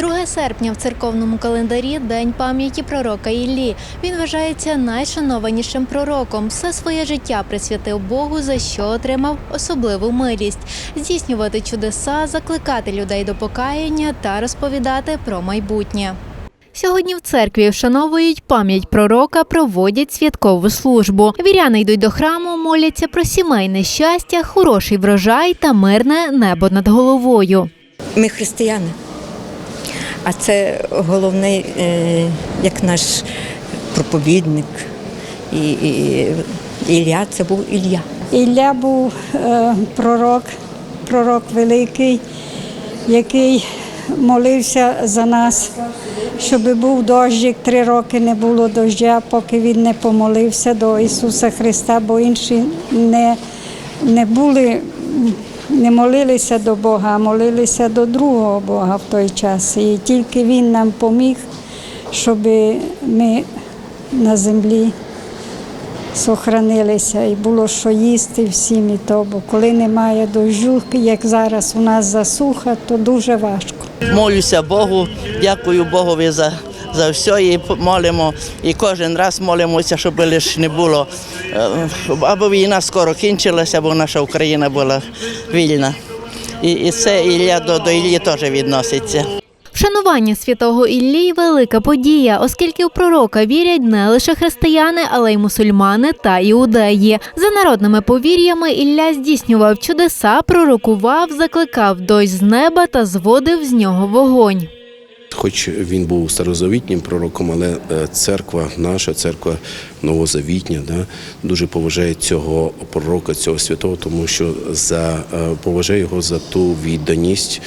2 серпня в церковному календарі День пам'яті пророка Іллі. Він вважається найшанованішим пророком. Все своє життя присвятив Богу, за що отримав особливу милість здійснювати чудеса, закликати людей до покаяння та розповідати про майбутнє. Сьогодні в церкві вшановують пам'ять пророка, проводять святкову службу. Віряни йдуть до храму, моляться про сімейне щастя, хороший врожай та мирне небо над головою. Ми християни. А це головний, е, як наш проповідник. І, і Ілля це був Ілля. Ілля був е, пророк, пророк великий, який молився за нас, щоб був дощик. Три роки не було дождя, поки він не помолився до Ісуса Христа, бо інші не, не були, не молилися до Бога, а молилися до другого Бога в той час. І тільки Він нам поміг, щоб ми на землі сохранилися і було що їсти всім і то. Бо коли немає дощу, як зараз у нас засуха, то дуже важко. Молюся Богу, дякую Богові за, за все і молимо. І кожен раз молимося, щоб лише не було, е, аби війна скоро кінчилася, аби наша Україна була вільна. І, і це Ілля до, до Іллі теж відноситься. Вшанування святого Іллі – велика подія, оскільки у пророка вірять не лише християни, але й мусульмани та іудеї. За народними повір'ями Ілля здійснював чудеса, пророкував, закликав дощ з неба та зводив з нього вогонь. Хоч він був старозавітнім пророком, але е, церква, наша церква новозавітня, да, дуже поважає цього пророка, цього святого, тому що за, е, поважає його за ту відданість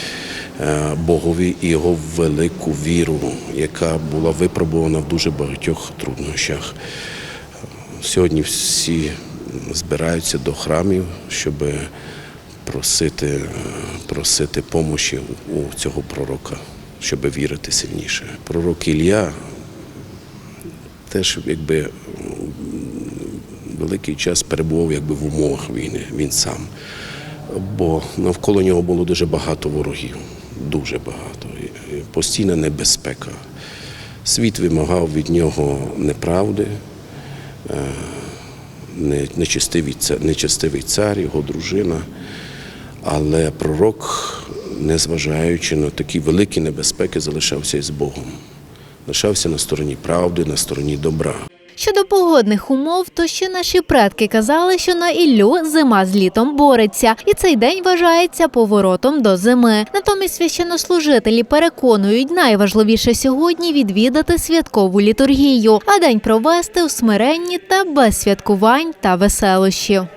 е, Богові і його велику віру, яка була випробувана в дуже багатьох труднощах. Сьогодні всі збираються до храмів, щоб просити, просити помощі у цього пророка, щоб вірити сильніше. Пророк Ілля теж якби великий час перебував якби в умовах війни, він сам. Бо навколо нього було дуже багато ворогів, дуже багато. Постійна небезпека. Світ вимагав від нього неправди, не- нечестивий цар, його дружина. Але пророк, незважаючи на такі великі небезпеки, залишався із Богом. Лишався на стороні правди, на стороні добра. Щодо погодних умов, то ще наші предки казали, що на Іллю зима з літом бореться, і цей день вважається поворотом до зими. Натомість священнослужителі переконують, найважливіше сьогодні відвідати святкову літургію, а день провести у смиренні та без святкувань та веселощів.